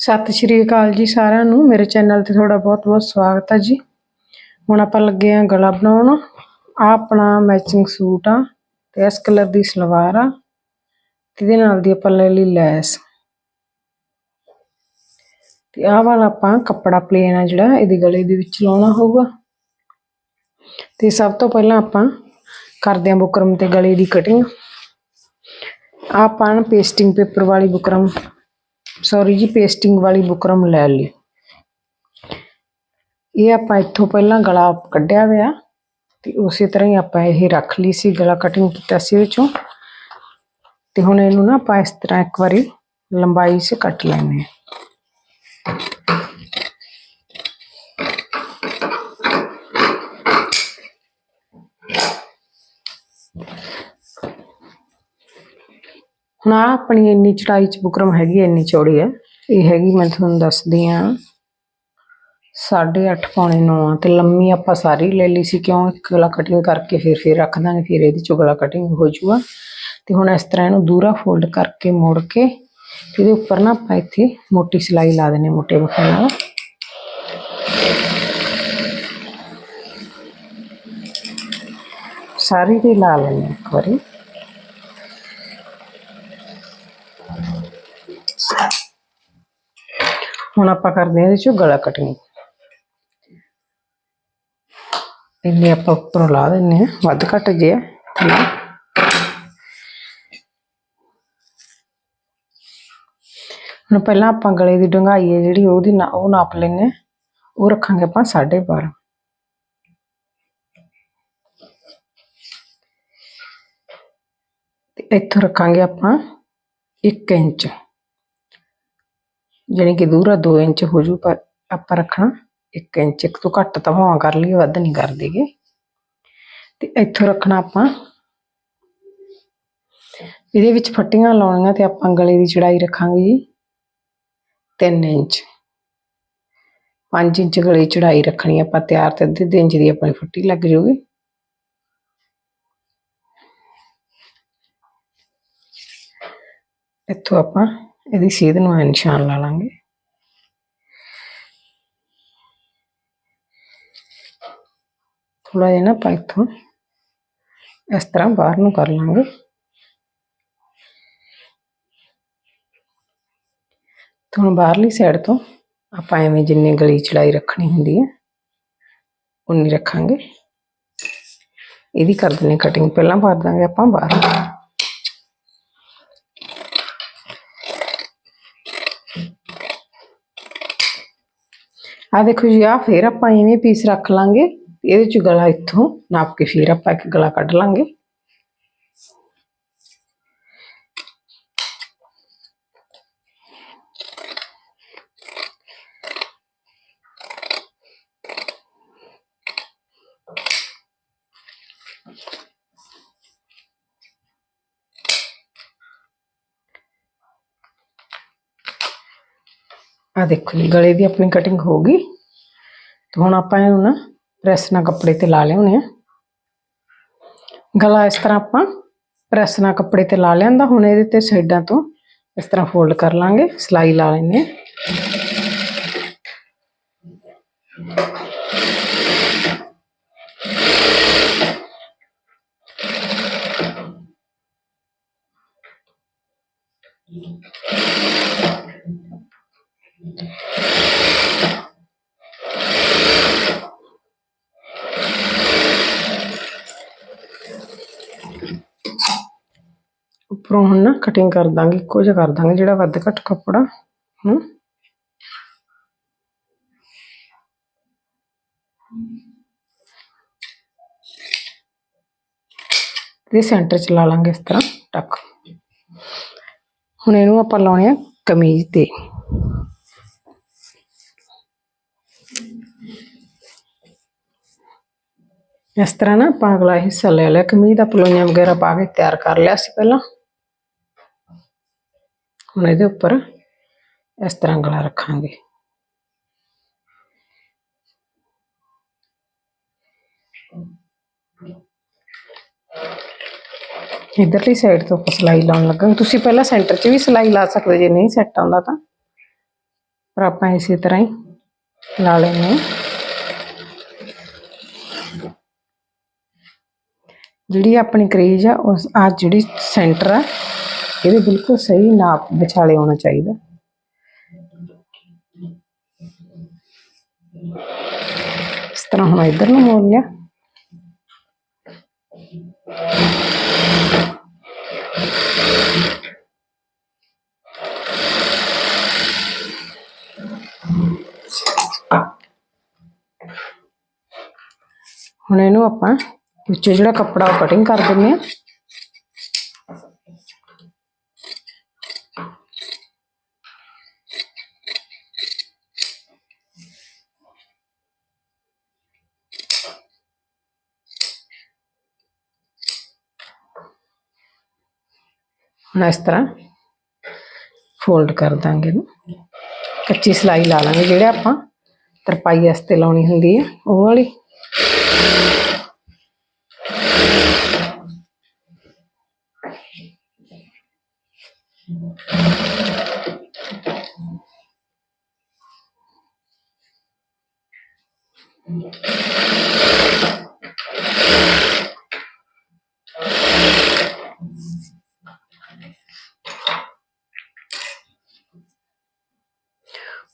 ਸਤਿ ਸ਼੍ਰੀ ਅਕਾਲ ਜੀ ਸਾਰਿਆਂ ਨੂੰ। ਮੇਰੇ ਚੈਨਲ ਤੇ ਤੁਹਾਡਾ ਬਹੁਤ-ਬਹੁਤ ਸਵਾਗਤ ਹੈ ਜੀ। ਹੁਣ ਆਪਾਂ ਲੱਗੇ ਆਂ ਗਲਾ ਬਣਾਉਣ। ਆ ਆਪਣਾ ਮੈਚਿੰਗ ਸੂਟ ਆ ਤੇ ਇਸ ਕਲਰ ਦੀ ਸਲਵਾਰ ਆ ਤੇ ਇਹਦੇ ਨਾਲ ਦੀ ਆਪਾਂ ਲੈ ਲਈ ਲੈਸ। ਤੇ ਆਹ ਵਾਲਾ ਆਪਾਂ ਕੱਪੜਾ ਪਲੇਨ ਆ ਜਿਹੜਾ, ਇਹਦੇ ਗਲੇ ਦੇ ਵਿੱਚ ਲਾਉਣਾ ਹੋਊਗਾ। ਤੇ ਸਭ ਤੋਂ ਪਹਿਲਾਂ ਆਪਾਂ ਕਰਦੇ ਆਂ ਬੁਕਰਮ ਤੇ ਗਲੇ ਦੀ ਕਟਿੰਗ ਆਪਾਂ ਪੇਸਟਿੰਗ ਪੇਪਰ ਵਾਲੀ ਬੁਕਰਮ ਸੌਰੀ ਜੀ ਪੇਸਟਿੰਗ ਵਾਲੀ ਬੁਕਰਮ ਲੈ ਲਈ। ਇਹ ਆਪਾਂ ਇੱਥੋਂ ਪਹਿਲਾਂ ਗਲਾ ਕੱਢਿਆ ਹੋਇਆ, ਤੇ ਉਸੇ ਤਰ੍ਹਾਂ ਹੀ ਆਪਾਂ ਇਹ ਰੱਖ ਲਈ ਸੀ, ਗਲਾ ਕਟਿੰਗ ਕੀਤਾ ਸੀ ਇਹਦੇ 'ਚੋਂ। ਤੇ ਹੁਣ ਇਹਨੂੰ ਨਾ ਆਪਾਂ ਇਸ ਤਰ੍ਹਾਂ ਇੱਕ ਵਾਰੀ ਲੰਬਾਈ ਸੇ ਕੱਟ ਲੈਣੇ ਹੁਣ ਆਹ ਆਪਣੀ ਇੰਨੀ ਚੜਾਈ ਚ ਬੁਕਰਮ ਹੈਗੀ ਇੰਨੀ ਚੌੜੀ ਹੈ ਇਹ ਹੈਗੀ ਮੈਂ ਤੁਹਾਨੂੰ ਦੱਸਦੀ ਆ, ਸਾਢੇ ਅੱਠ ਪੌਣੇ 9 ਆ ਤੇ ਲੰਮੀ ਆਪਾਂ ਸਾਰੀ ਲੈ ਲਈ ਸੀ, ਕਿਉਂ ਇੱਕ ਗਲਾ ਕਟਿੰਗ ਕਰਕੇ ਫਿਰ ਫਿਰ ਰੱਖ ਦਾਂਗੇ, ਫਿਰ ਇਹਦੀ ਚੋਂ ਗਲਾ ਕਟਿੰਗ ਹੋ ਜੂਗਾ। ਤੇ ਹੁਣ ਇਸ ਤਰ੍ਹਾਂ ਇਹਨੂੰ ਦੂਰਾ ਫੋਲਡ ਕਰਕੇ ਮੋੜ ਕੇ ਇਹਦੇ ਉੱਪਰ ਨਾ ਆਪਾਂ ਇੱਥੇ ਮੋਟੀ ਸਿਲਾਈ ਲਾ ਦੇਣੀ ਮੋਟੇ ਬਖੇ ਨਾਲ। ਸਾਰੀ ਦੀ ਲਾ ਲੈਣੀ ਇੱਕ ਵਾਰੀ। ਹੁਣ ਆਪਾਂ ਕਰਦੇ ਹਾਂ ਇਹਦੇ ਚੋਂ ਗਲਾ ਕਟਿੰਗ ਇਹਨੇ ਆਪਾਂ ਉੱਪਰੋਂ ਲਾ ਦਿੰਨੇ ਆ ਵੱਧ ਘੱਟ ਜੇ ਥੱਲੇ। ਹੁਣ ਪਹਿਲਾਂ ਆਪਾਂ ਗਲੇ ਦੀ ਡੰਗਾਈ ਹੈ ਜਿਹੜੀ, ਉਹਦੀ ਨਾ ਉਹ ਨਾਪ ਲੈਨੇ ਆ ਉਹ ਰੱਖਾਂਗੇ ਆਪਾਂ 12.5 ਤੇ ਇੱਥੋਂ ਰੱਖਾਂਗੇ ਆਪਾਂ 1 ਇੰਚ। ਜਾਣੀ ਕਿ ਦੂਰਾ 2 ਇੰਚ ਹੋ ਜੂ, ਪਰ ਆਪਾਂ ਰੱਖਣਾ 1 ਇੰਚ। ਇੱਕ ਤੋਂ ਘੱਟ ਤਾਂ ਭਾਵਾਂ ਕਰ ਲਈਏ, ਵੱਧ ਨਹੀਂ ਕਰ ਦੇਗੇ। ਤੇ ਇੱਥੋਂ ਰੱਖਣਾ ਆਪਾਂ। ਇਹਦੇ ਵਿੱਚ ਫੱਟੀਆਂ ਲਾਉਣੀਆਂ ਤੇ ਆਪਾਂ ਗਲੇ ਦੀ ਚੜਾਈ ਰੱਖਾਂਗੇ ਜੀ। 3 ਇੰਚ। 5 ਇੰਚ ਗਲੇ ਦੀ ਚੜਾਈ ਰੱਖਣੀ ਆਪਾਂ, ਤਿਆਰ ਤੇ ਅੱਧੇ ਇੰਚ ਦੀ ਆਪਣੀ ਫੱਟੀ ਲੱਗ ਜਾਊਗੀ ਇੱਥੋਂ ਆਪਾਂ ਇਹਦੀ ਸੀਧ ਨੂੰ ਐਂ ਨਿਸ਼ਾਨ ਲਾ ਲਾਂਗੇ। ਥੋੜਾ ਜਿਹਾ ਨਾ ਆਪਾਂ ਇੱਥੋਂ ਇਸ ਤਰ੍ਹਾਂ ਬਾਹਰ ਨੂੰ ਕਰ ਲਾਂਗੇ। ਤੁਹਾਨੂੰ ਬਾਹਰਲੀ ਸਾਈਡ ਤੋਂ ਆਪਾਂ ਐਵੇਂ ਜਿੰਨੀ ਗਲੀ ਚੜਾਈ ਰੱਖਣੀ ਹੁੰਦੀ ਹੈ, ਉਨੀ ਰੱਖਾਂਗੇ। ਇਹਦੀ ਕਰ ਦਿੰਦੇ ਕਟਿੰਗ ਪਹਿਲਾਂ ਭਰ ਦਾਂਗੇ ਆਪਾਂ ਬਾਹਰ। ਆ ਦੇਖੋ ਜੀ ਆ ਫੇਰ ਆਪਾਂ ਇਵੇਂ ਪੀਸ ਰੱਖ ਲਾਂਗੇ ਇਹਦੇ ਚ ਗਲਾ ਇੱਥੋਂ ਨਾਪ ਕੇ ਫੇਰ ਆਪਾਂ ਇੱਕ ਗਲਾ ਕੱਢ ਲਾਂਗੇ ਆ ਦੇਖੋ ਜੀ ਗਲੇ ਦੀ ਆਪਣੀ ਕਟਿੰਗ ਹੋ ਗਈ ਤੇ ਹੁਣ ਆਪਾਂ ਇਹਨੂੰ ਨਾ ਪ੍ਰੈਸ ਨਾਲ ਕੱਪੜੇ ਤੇ ਲਾ ਲਿਆਉਣੇ ਆ ਗਲਾ ਇਸ ਤਰ੍ਹਾਂ ਆਪਾਂ ਪ੍ਰੈਸ ਨਾਲ ਕੱਪੜੇ ਤੇ ਲਾ ਲਿਆਂਦਾ ਹੁਣ ਇਹਦੇ ਤੇ ਸਾਈਡਾਂ ਤੋਂ ਇਸ ਤਰ੍ਹਾਂ ਫੋਲਡ ਕਰ ਲਾਂਗੇ ਸਿਲਾਈ ਲਾ ਲੈਣੇ ਉੱਪਰੋਂ ਹੁਣ ਨਾ ਕਟਿੰਗ ਕਰ ਦਾਂਗੇ, ਇੱਕੋ ਜਿਹਾ ਕਰ ਦਾਂਗੇ, ਜਿਹੜਾ ਵੱਧ ਘੱਟ ਕੱਪੜਾ, ਹੂੰ। ਤੇ ਸੈਂਟਰ ਚ ਲਾ ਲਾਂਗੇ ਇਸ ਤਰ੍ਹਾਂ, ਟੱਕ। ਹੁਣ ਇਹਨੂੰ ਆਪਾਂ ਲਾਉਣੇ ਆ ਕਮੀਜ਼ ਤੇ। ਇਸ ਤਰ੍ਹਾਂ ਨਾ ਆਪਾਂ ਅਗਲਾ ਹਿੱਸਾ ਲੈ ਲਿਆ, ਕਮੀਜ਼ ਦਾ ਪਲੋਈਆਂ ਵਗੈਰਾ ਪਾ ਕੇ ਤਿਆਰ ਕਰ ਲਿਆ ਸੀ ਪਹਿਲਾਂ। ਹੁਣ ਇਹਦੇ ਉੱਪਰ ਇਸ ਤਰ੍ਹਾਂ ਗਲਾ ਰੱਖਾਂਗੇ ਇਧਰਲੀ ਸਾਈਡ ਤੋਂ ਆਪਾਂ ਸਿਲਾਈ ਲਾਉਣ ਲੱਗਾ ਤੁਸੀਂ ਪਹਿਲਾਂ ਸੈਂਟਰ 'ਚ ਵੀ ਸਿਲਾਈ ਲਾ ਸਕਦੇ ਜੇ ਨਹੀਂ ਸੈੱਟ ਆਉਂਦਾ ਤਾਂ ਪਰ ਆਪਾਂ ਇਸੇ ਤਰ੍ਹਾਂ ਹੀ ਲਾ ਲੈਂਦੇ ਹਾਂ ਜਿਹੜੀ ਆਪਣੀ ਕਰੀਜ਼ ਆ ਉਸ ਆ ਜਿਹੜੀ ਸੈਂਟਰ ਆ ਇਹਦੇ ਬਿਲਕੁਲ ਸਹੀ ਨਾਪ ਵਿਚਾਲੇ ਹੋਣਾ ਚਾਹੀਦਾ ਇਸ ਤਰ੍ਹਾਂ ਹੁਣ ਇੱਧਰ ਨੂੰ ਮੋੜ ਲਿਆ ਹੁਣ ਇਹਨੂੰ ਆਪਾਂ ਵਿੱਚੋਂ ਜਿਹੜਾ ਕੱਪੜਾ ਉਹ ਕਟਿੰਗ ਕਰ ਦਿੰਦੇ ਆ ਹੁਣ ਇਸ ਤਰ੍ਹਾਂ ਫੋਲਡ ਕਰ ਦਾਂਗੇ ਇਹਨੂੰ ਕੱਚੀ ਸਲਾਈ ਲਾ ਲਾਂਗੇ ਜਿਹੜੇ ਆਪਾਂ ਤਰਪਾਈ ਵਾਸਤੇ ਲਾਉਣੀ ਹੁੰਦੀ ਹੈ ਉਹ ਵਾਲੀ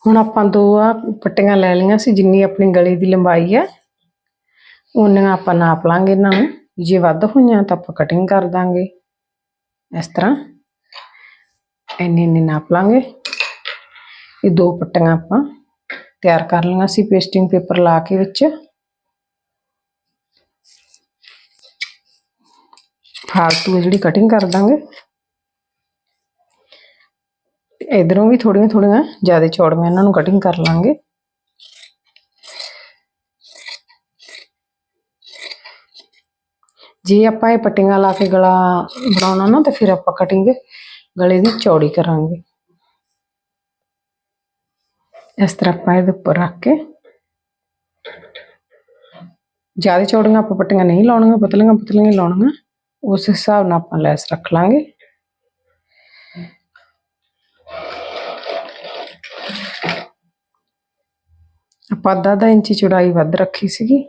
ਹੁਣ ਆਪਾਂ ਦੋ ਆ ਪੱਟੀਆਂ ਲੈ ਲਈਆਂ ਸੀ, ਜਿੰਨੀ ਆਪਣੀ ਗਲੇ ਦੀ ਲੰਬਾਈ ਹੈ ਉਨੀਆਂ ਆਪਾਂ ਨਾਪ ਲਾਂਗੇ ਇਹਨਾਂ ਨੂੰ। ਜੇ ਵੱਧ ਹੋਈਆਂ ਤਾਂ ਆਪਾਂ ਕਟਿੰਗ ਕਰ ਦਾਂਗੇ। ਇਸ ਤਰ੍ਹਾਂ ਇੰਨੇ ਇੰਨੇ ਨਾਪ ਲਾਂਗੇ। ਇਹ ਦੋ ਪੱਟੀਆਂ ਆਪਾਂ ਤਿਆਰ ਕਰ ਲਈਆਂ ਸੀ ਪੇਸਟਿੰਗ ਪੇਪਰ ਲਾ ਕੇ ਵਿੱਚ। ਫਾਲਤੂ ਜਿਹੜੀ ਕਟਿੰਗ ਕਰ ਦਾਂਗੇ। ਤੇ ਇਧਰੋਂ ਵੀ ਥੋੜੀਆਂ ਥੋੜੀਆਂ ਜ਼ਿਆਦਾ ਚੌੜੀਆਂ ਇਹਨਾਂ ਨੂੰ ਕਟਿੰਗ ਕਰ ਲਾਂਗੇ। ਜੇ ਆਪਾਂ ਇਹ ਪੱਟੀਆਂ ਲਾ ਕੇ ਗਲਾ ਬਣਾਉਣਾ ਨਾ, ਤਾਂ ਫਿਰ ਆਪਾਂ ਕਟਿੰਗ ਗਲੇ ਦੀ ਚੌੜੀ ਕਰਾਂਗੇ। ਇਸ ਤਰ੍ਹਾਂ ਆਪਾਂ ਇਹਦੇ ਉੱਪਰ ਰੱਖ ਕੇ ਜ਼ਿਆਦਾ ਚੌੜੀਆਂ ਆਪਾਂ ਪੱਟੀਆਂ ਨਹੀਂ ਲਾਉਣੀਆਂ, ਪਤਲੀਆਂ ਪਤਲੀਆਂ ਹੀ ਲਾਉਣੀਆਂ, ਉਸ ਹਿਸਾਬ ਨਾਲ ਆਪਾਂ ਲੈਸ ਰੱਖ ਲਾਂਗੇ। ਆਪਾਂ ਅੱਧਾ ਅੱਧਾ ਇੰਚੀ ਚੌੜਾਈ ਵੱਧ ਰੱਖੀ ਸੀਗੀ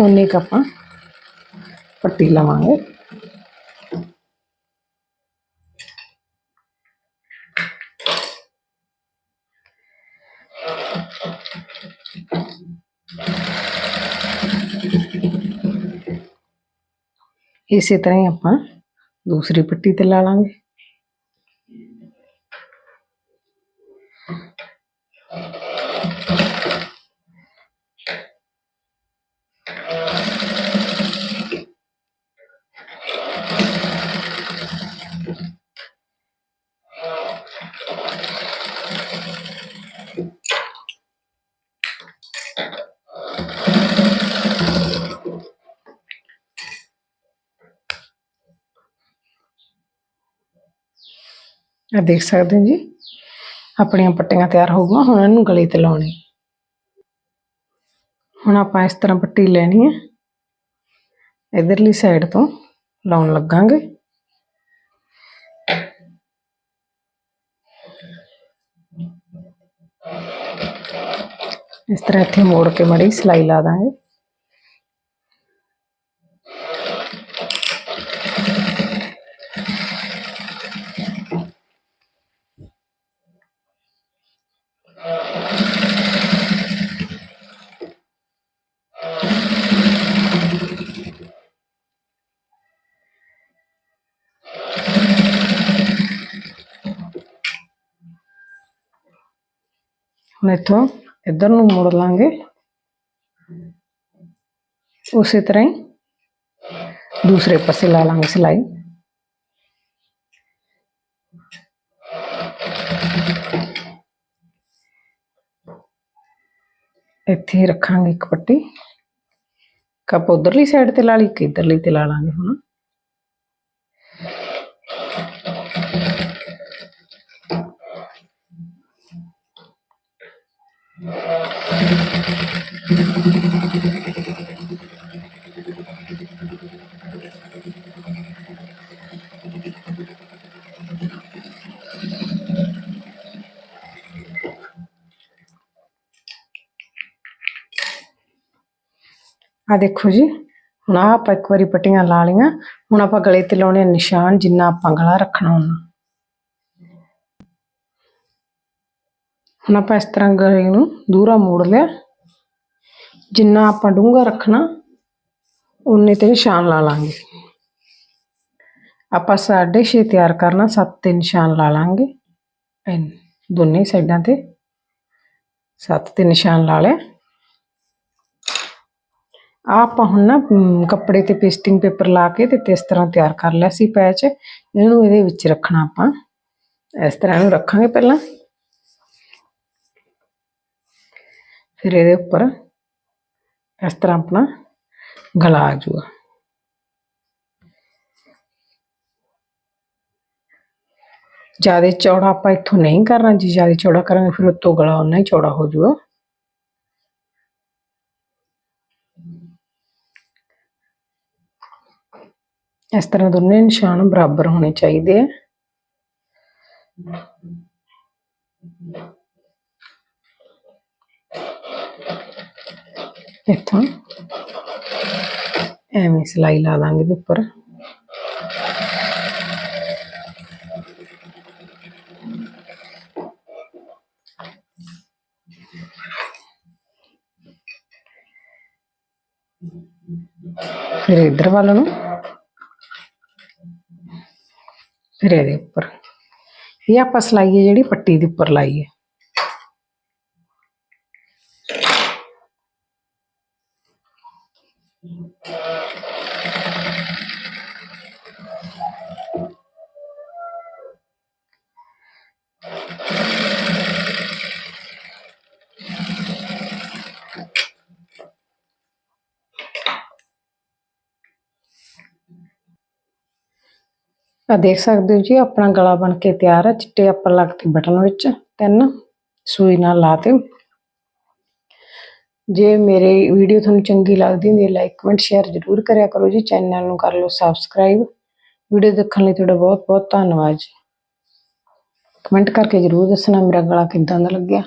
ਉਨੀ ਕੁ ਆਪਾਂ ਪੱਟੀ ਲਵਾਂਗੇ ਇਸੇ ਤਰ੍ਹਾਂ ਹੀ ਆਪਾਂ ਦੂਸਰੀ ਪੱਟੀ ਤੇ ਲਾ ਲਾਂਗੇ ਆ ਦੇਖ ਸਕਦੇ ਹੋ ਜੀ ਆਪਣੀਆਂ ਪੱਟੀਆਂ ਤਿਆਰ ਹੋ ਗਈਆਂ ਹੁਣ ਇਹਨੂੰ ਗਲੇ ਤੇ ਲਾਉਣੀ ਹੁਣ ਆਪਾਂ ਇਸ ਤਰ੍ਹਾਂ ਪੱਟੀ ਲੈਣੀ ਹੈ ਇਧਰਲੀ ਸਾਈਡ ਤੋਂ ਲਾਉਣ ਲੱਗਾਂਗੇ इस तरह इतने मोड़ के मड़ी सिलाई ला देंगे हम इतों ਇੱਧਰ ਨੂੰ ਮੋੜ ਲਾਂਗੇ ਉਸੇ ਤਰ੍ਹਾਂ ਹੀ ਦੂਸਰੇ ਪਾਸੇ ਲਾ ਲਾਂਗੇ ਸਿਲਾਈ ਇੱਥੇ ਰੱਖਾਂਗੇ ਇੱਕ ਪੱਟੀ ਕੱਪ ਉਧਰਲੀ ਸਾਈਡ ਤੇ ਲਾ ਲਈ ਕਿ ਇਧਰਲੀ ਤੇ ਲਾ ਲਾਂਗੇ ਹੁਣ ਆ ਦੇਖੋ ਜੀ, ਹੁਣ ਆਹ ਆਪਾਂ ਇੱਕ ਵਾਰੀ ਪੱਟੀਆਂ ਲਾ ਲਈਆਂ। ਹੁਣ ਆਪਾਂ ਗਲੇ ਤੇ ਲਾਉਣੇ ਨਿਸ਼ਾਨ, ਜਿੰਨਾ ਆਪਾਂ ਗਲਾ ਰੱਖਣਾ ਉਹਨਾਂ ਹੁਣ ਆਪਾਂ ਇਸ ਤਰ੍ਹਾਂ ਗਲੇ ਨੂੰ ਦੂਰਾ ਮੋੜ ਲਿਆ। ਜਿੰਨਾ ਆਪਾਂ ਡੂੰਘਾ ਰੱਖਣਾ ਉਨੇ ਤੇ ਨਿਸ਼ਾਨ ਲਾ ਲਾਂਗੇ ਆਪਾਂ ਸਾਢੇ ਛੇ ਤਿਆਰ ਕਰਨਾ ਸੱਤ ਤੇ ਨਿਸ਼ਾਨ ਲਾ ਲਾਂਗੇ ਐਨ ਦੋਨੇ ਸਾਈਡਾਂ ਤੇ ਸੱਤ ਤੇ ਨਿਸ਼ਾਨ ਲਾ ਲਿਆ ਆਹ ਆਪਾਂ ਹੁਣ ਨਾ ਅਮ, ਕੱਪੜੇ ਤੇ ਪੇਸਟਿੰਗ ਪੇਪਰ ਲਾ ਕੇ ਤੇ ਇਸ ਤਰ੍ਹਾਂ ਤਿਆਰ ਕਰ ਲਿਆ ਸੀ ਪੈਚ ਇਹਨੂੰ ਇਹਦੇ ਵਿੱਚ ਰੱਖਣਾ ਆਪਾਂ ਇਸ ਤਰ੍ਹਾਂ ਇਹਨੂੰ ਰੱਖਾਂਗੇ ਪਹਿਲਾਂ ਫਿਰ ਇਹਦੇ ਉੱਪਰ इस तरह अपना गला आ जाएगा ज़्यादा चौड़ा आप इतों नहीं करना जी, ज़्यादा चौड़ा करेंगे, फिर उतो गला उन्ना ही चौड़ा हो जाएगा। इस तरह दोनों निशान बराबर होने चाहिए। ਇੱਥੋਂ ਐਵੇਂ ਸਿਲਾਈ ਲਾ ਦਾਂਗੇ ਇਹਦੇ ਉੱਪਰ ਫਿਰ ਇਧਰ ਵੱਲ ਨੂੰ ਫਿਰ ਇਹਦੇ ਉੱਪਰ ਇਹ ਆਪਾਂ ਸਿਲਾਈ ਹੈ ਜਿਹੜੀ ਪੱਟੀ ਦੇ ਉੱਪਰ ਆ ਦੇਖ ਸਕਦੇ ਹੋ ਜੀ, ਆਪਣਾ ਗਲਾ ਬਣ ਕੇ ਤਿਆਰ ਹੈ ਚਿੱਟੇ ਆਪਾਂ ਲੱਗਤੇ ਬਟਨ ਵਿੱਚ ਤਿੰਨ, ਸੂਈ ਨਾਲ ਲਾ ਲਾਤੇ ਜੇ ਮੇਰੇ ਵੀਡੀਓ ਤੁਹਾਨੂੰ ਚੰਗੀ ਲੱਗਦੀ ਹੁੰਦੀ ਹੈ ਲਾਈਕ ਕਮੈਂਟ ਸ਼ੇਅਰ ਜ਼ਰੂਰ ਕਰਿਆ ਕਰੋ ਜੀ। ਚੈਨਲ ਨੂੰ ਕਰ ਲਓ ਸਬਸਕ੍ਰਾਈਬ ਵੀਡੀਓ ਦੇਖਣ ਲਈ ਤੁਹਾਡਾ ਬਹੁਤ ਬਹੁਤ ਧੰਨਵਾਦ ਜੀ। ਕਮੈਂਟ ਕਰਕੇ ਜ਼ਰੂਰ ਦੱਸਣਾ ਮੇਰਾ ਗਲਾ ਕਿੱਦਾਂ ਦਾ ਲੱਗਿਆ।